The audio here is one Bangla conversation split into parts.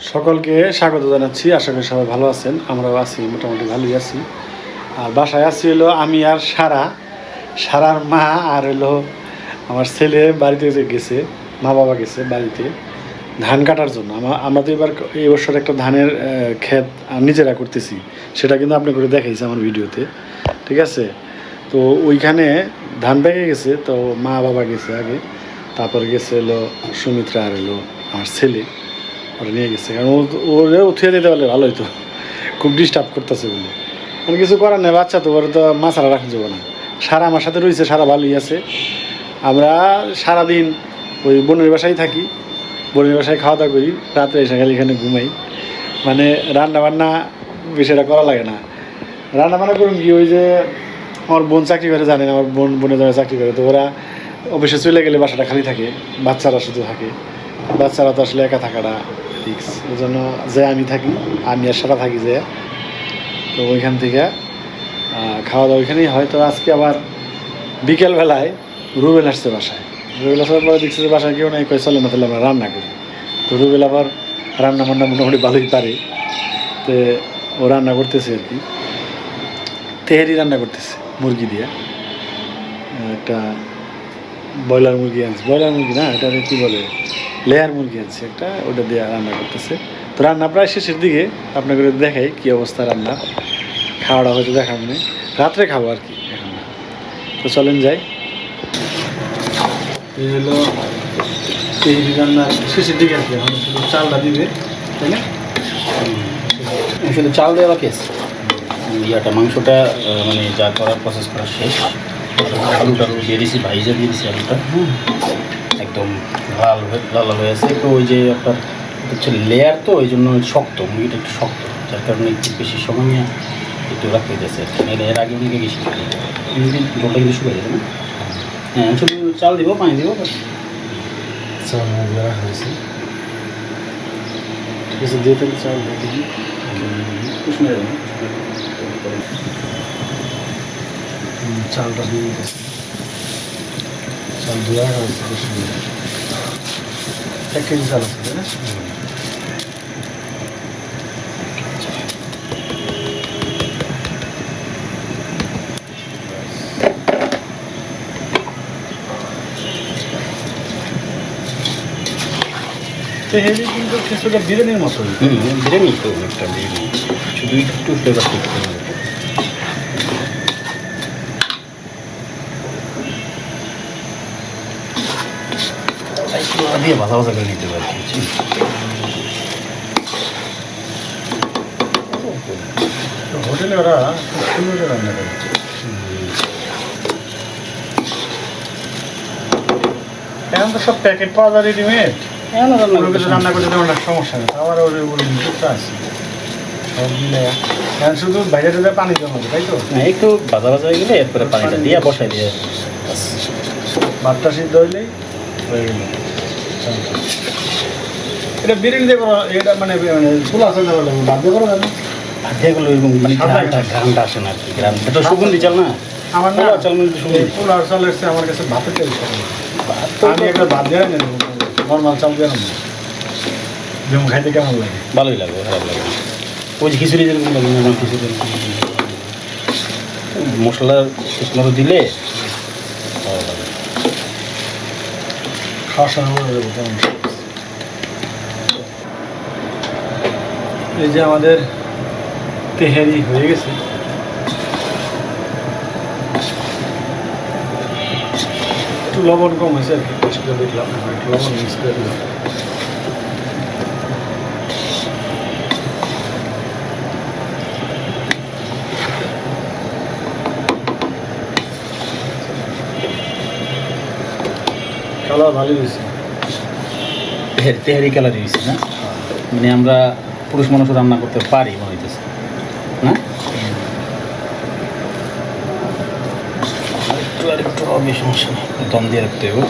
সকলকে স্বাগত জানাচ্ছি। আশা করি সবাই ভালো আছেন। আমরাও আছি, মোটামুটি ভালোই আছি। আর বাসায় আছি হলো আমি আর সারা। সারার মা আর হলো আমার ছেলে বাড়িতে যে গেছে, মা বাবা গেছে বাড়িতে ধান কাটার জন্য। আমা- আমরা তো এবার এই বছর একটা ধানের ক্ষেত নিজেরা করতেছি। সেটা কিন্তু আপনি করে দেখাইছে আমার ভিডিওতে। ঠিক আছে? তো ওইখানে ধান পেকে গেছে, তো মা বাবা গেছে আগে। তারপরে গেছে হলো সুমিত্রা আর হলো আমার ছেলে। ওরা নিয়ে গেছে। কারণ ও ওরে উঠিয়ে দিতে পারলে ভালো হতো খুব ডিস্টার্ব করতেছে বলে। মানে কিছু করার নেই, বাচ্চা তো ওরা তো মাছারা রাখা যাবে না। সারা আমার সাথে রয়েছে সারা ভালোই আছে। আমরা সারাদিন ওই বোনের বাসায় থাকি। বোনের বাসায় খাওয়া দাওয়া করি, রাত্রে এসে খালি এখানে ঘুমাই। মানে রান্না বান্না বিষয়টা করা লাগে না। রান্না বান্না করুন কি, ওই যে আমার বোন চাকরি করে, জানেন, আমার বোন বোনের জামাই চাকরি করে। তো ওরা অফিসে চলে গেলে বাসাটা খালি থাকে, বাচ্চারা শুধু থাকে। বাচ্চারা তো আসলে একা থাকাটা রিক্স এই জন্য যে আমি থাকি, আমি আর সারা থাকি যে। তো ওইখান থেকে খাওয়া দাওয়া ওইখানেই হয়। তো আজকে আবার বিকেলবেলায় রুবেল আসছে বাসায়। রুবেল আসার পরে দেখছে যে বাসায় কেউ নাই কই চলে না, তাহলে আমরা রান্না করি। তো রুবেল আবার রান্না বান্না মোটামুটি ভালোই পারে। তো ও রান্না করতেছে আর কি। তেহারি রান্না করতেছে, মুরগি দিয়ে। একটা ব্রয়লার মুরগি আনছে। ব্রয়লার মুরগি না, এটা কি বলে? লেয়ার মুরগি আনছে একটা, ওটা দিয়ে রান্না করতেছে। তো রান্না প্রায় শেষের দিকে আপনাকে দেখাই কী অবস্থা রান্না। খাওয়াটা হয়তো দেখাবো না রাত্রে খাব আর কি, এখন তো চলেন যাই। এই হলো তেহরি রান্না শেষের দিকে আর কি, এখন চালটা দিবে, তাই না? শুধু চাল দেওয়া আছে। ইয়াটা, মাংসটা মানে যা করার প্রসেস করা শেষ। আলু দিয়ে দিয়েছি ভাইজা দিয়ে দিয়েছি আলুটা। একদম লাল হয়ে লাল হয়ে আছে। তো ওই যে আপনার হচ্ছে লেয়ার তো ওই জন্য শক্ত মুরগিটা একটু শক্ত যার কারণে একটু বেশি সময় একটু রাখতে দিয়েছে এর আগে অনেকে বেশি জলটা কিন্তু শুকিয়ে যাবে না। হ্যাঁ শুধু চাল দিব পানি দিব। চাল হয়েছে। ঠিক আছে দিয়ে চাল দিয়ে দিবি। চালটা দিয়ে চাল দেওয়া হয়েছে বেশি এক কেজি চাল আছে তাই না তেহেরি কিন্তু কিছুটা বিরিয়ানির হুম বিরিয়ানি তো একটা বিরিয়ানি শুধু একটু ফ্লেভার ঠিক করতে দিয়ে ভাজা ভাজা করে নিতে পারি। তো হোটেলে ওরা রান্না করে। এখন তো সব প্যাকেট পাওয়া যায় রেডিমেড এখন রান্না করতে কিছু রান্না করতে তেমন সমস্যা নেই। আবার ওর ওর আছে। এখন শুধু বাইরে পানি জমাবে তাই তো? একটু ভাজা ভাজা হয়ে গেলে এরপরে পানিটা দিয়ে বসাই দিয়ে। ভাতটা সিদ্ধ হইলেই হয়ে গেল। এটা বিরিয়ানি দিয়ে করা এটা মানে মানে চুলা আছে ভাত দিয়ে করা যাবে? না? ভাত দিয়ে গেলে মানে সাদা ঘ্রাণটা ঘ্রাণটা আসে না আর কি ঘ্রাণটা তো সুগন্ধি চাল না? আমার না। চাল মানে একটু সুগন্ধি। পোলার চাল এসছে আমার কাছে ভাতের চাল আমি একটা ভাত দিয়ে নেব নর্মাল চাল দিয়ে নেব যেমন খাইতে কেমন লাগে? ভালোই লাগবে খারাপ লাগে। ওই খিচুড়ি যেরকম লাগে না খিচুড়ি। মশলা দিলে ভালো লাগে বলে দেবো কেমন এই যে আমাদের তেহারি হয়ে গেছে। লবণ কম হয়েছে আর কি লবণ মিক্স করে দিলাম। কালার ভালো হয়েছে। তেহারি কালার হয়েছে না? মানে আমরা পুরুষ মানুষ রান্না করতে পারি মনে হইতেছে না? একটু আর একটু হবে সমস্যা দম দিয়ে রাখতে হবে।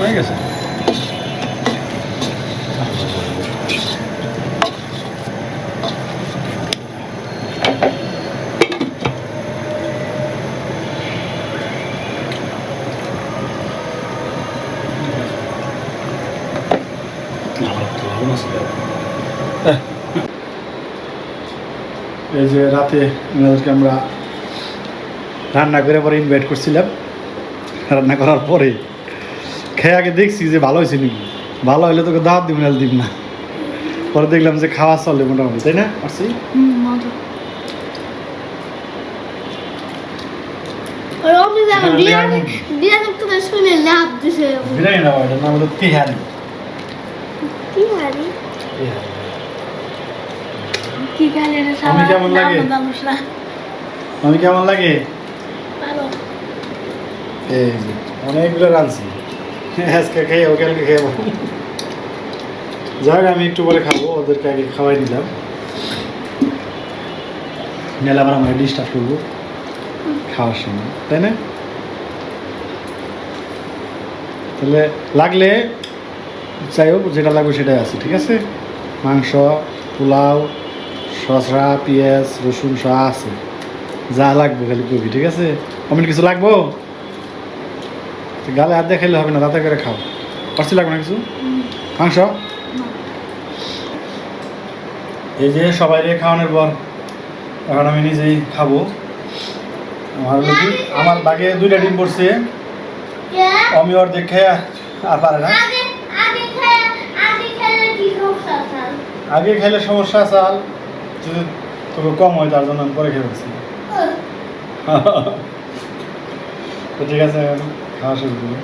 হয়ে গেছে? এই যে রাতে ওনাদেরকে আমরা রান্না করে পরে ইনভাইট করছিলাম। রান্না করার পরে খেয়ে আগে দেখছি যে ভালো হয়েছে নাকি। ভালো হলে তোকে দাওয়াত দিব না দিব না। পরে দেখলাম যে খাওয়া চলে মোটামুটি তাই না পারছি হ্যাঁ, বিরিয়ানি না এটার নাম হলো তিহারি কি হারি? কি গালে রে আমি কেমন লাগে? আমি কেমন লাগে? ভালো। এই অনেকগুলো রাঁধছি। আজকে খেয়ে ও কালকে খেয়ে যাক আমি একটু পরে খাব ওদেরকে আগে খাওয়াই দিলাম নাহলে আবার আমরা ডিস্টার্ব করব খাওয়ার সময় তাই না? তাহলে লাগলে যাই হোক যেটা লাগবে সেটাই আছে ঠিক আছে? মাংস পোলাও শসা পেঁয়াজ রসুন সব আছে। যা লাগবে খালি কবি ঠিক আছে? অমিন কিছু লাগবো? গালে হাত দেখাইলে হবে না তাতে করে খাও। পারছি লাগবে না কিছু? মাংস? এই যে সবাই খাওয়ানোর পর এখন আমি নিজেই খাব। আমার আমার বাগে দুইটা ডিম পড়ছে। আমি ওর দেখে আর পারে না আগে আগে খেয়ে আগে খেলে কি সমস্যা স্যার আগে খাইলে সমস্যা আছে আর যদি তোকে কম হয় তার জন্য আমি পরে খেয়ে ফেলছি। তো ঠিক আছে খাওয়া শুরু করি।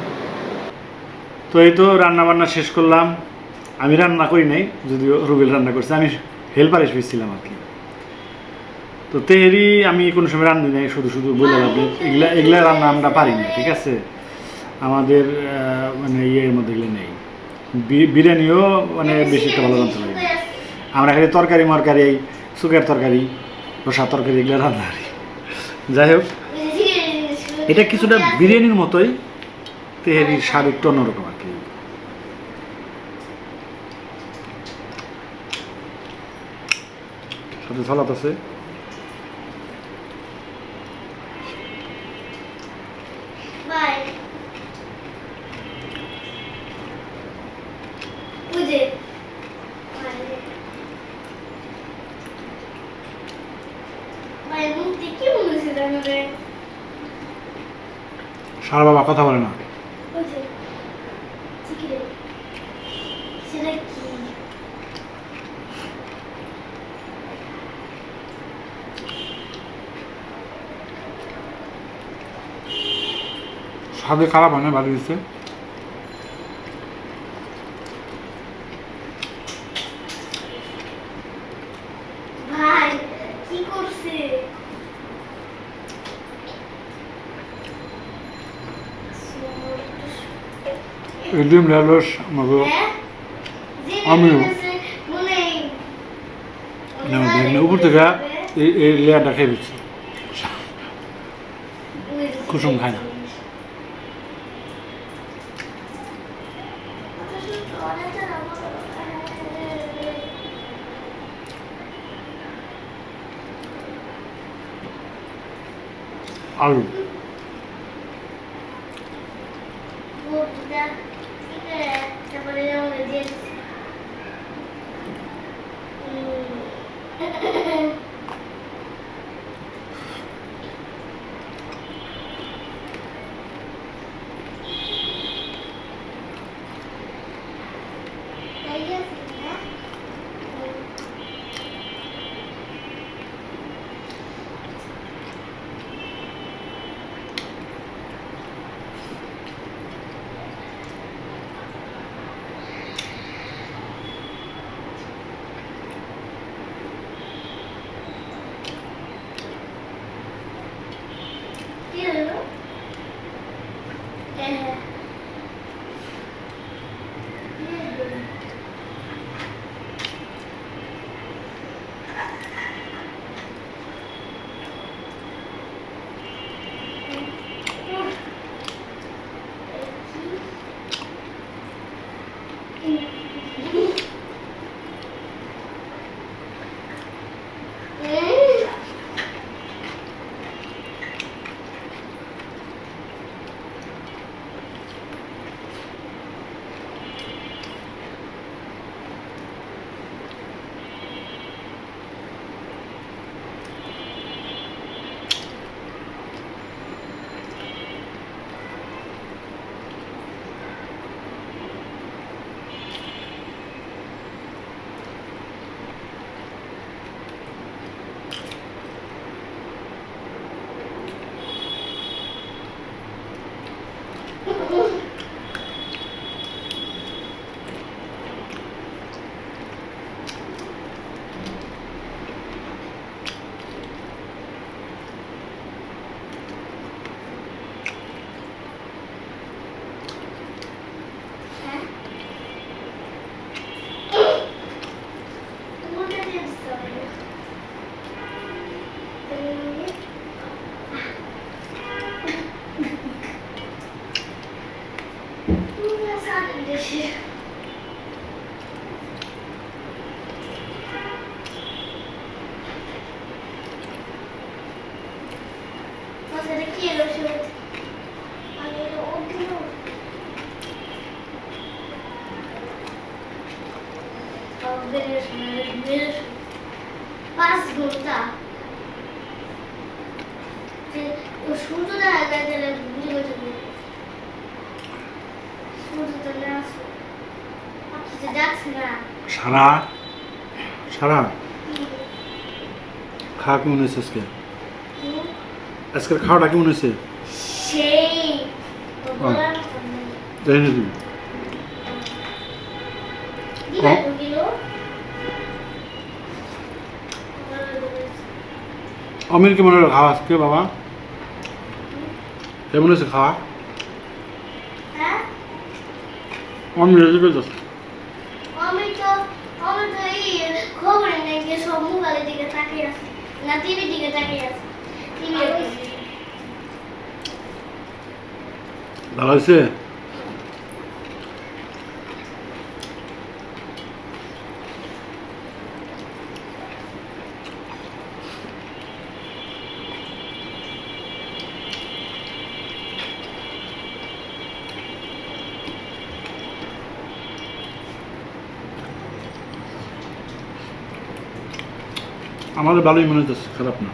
তো এই তো রান্না বান্না শেষ করলাম। আমি রান্না করি নাই যদিও রুবেল রান্না করছে আমি হেল্পার এসেছিলাম আর কি। তো তেহেরি আমি কোনো সময় রান্ধি নাই শুধু শুধু বলে নেই। এগুলা এগুলা রান্না আমরা পারি না ঠিক আছে? আমাদের মানে ইয়ের মধ্যে এগুলো নেই। বিরিয়ানিও মানে বেশি একটা ভালো রান্না লাগে। আমরা খালি তরকারি মরকারি, এই সুখের তরকারি, রসা তরকারি এগুলো রান্না করি। যাই হোক, এটা কিছুটা বিরিয়ানির মতোই তেহেরির স্বাদ একটু অন্যরকম আর কি। সাথে সালাদ আছে বাই বুঝে ভাই মুক্তি কি বলেছে জানবে সারা বাবা কথা বলে না। স্বাদে খারাপ হয় না ভালো দিচ্ছে ভাই কি করছে ঢালস আমাকে হ্যাঁ আমিও। দেখলে উপর থেকে এই লেয়ারটা খেয়ে দিচ্ছি কুসুম খায় না। আলু বেশ পাঁচ ঘণ্টা সূর্য দেখা যায় বুঝে গেছে সূর্য তো না আসে পাখি তো যাচ্ছে না সারা? সারা? খাওয়া কেমন হয়েছে আজকে? আজকের খাওয়াটা কেমন হয়েছে? সেই তো বলার মতন নেই। জানি না তুমি দিবা হ্যাঁ। দু কিলো অমির কেমন হলো খাওয়া আজকে বাবা? কেমন হয়েছে খাওয়া হ্যাঁ অমির রেসিপি বলতেছে আমি তো আমি তো এই খবরে নেই যে সব মোবাইলের দিকে তাকিয়ে আছে না টিভির দিকে তাকিয়ে আছে। টিভি ভালো আমাদের ভালোই মনে হচ্ছে খারাপ না।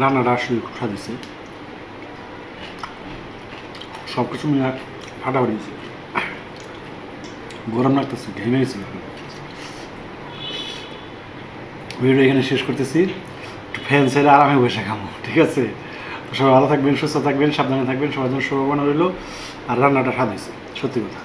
রান্নাটা আসলে খুব স্বাদ হয়েছে সব কিছু মিলে ফাটাফাটি হয়েছে। গরম লাগতেছে, ঘেমে গেছি। ভিডিও এখানে শেষ করতেছি। ফ্যান ছেড়ে আরামে বসে খামো ঠিক আছে? সবাই ভালো থাকবেন, সুস্থ থাকবেন, সাবধানে থাকবেন, সবার জন্য শুভকামনা রইল। আর রান্নাটা স্বাদ হয়েছে, সত্যি কথা।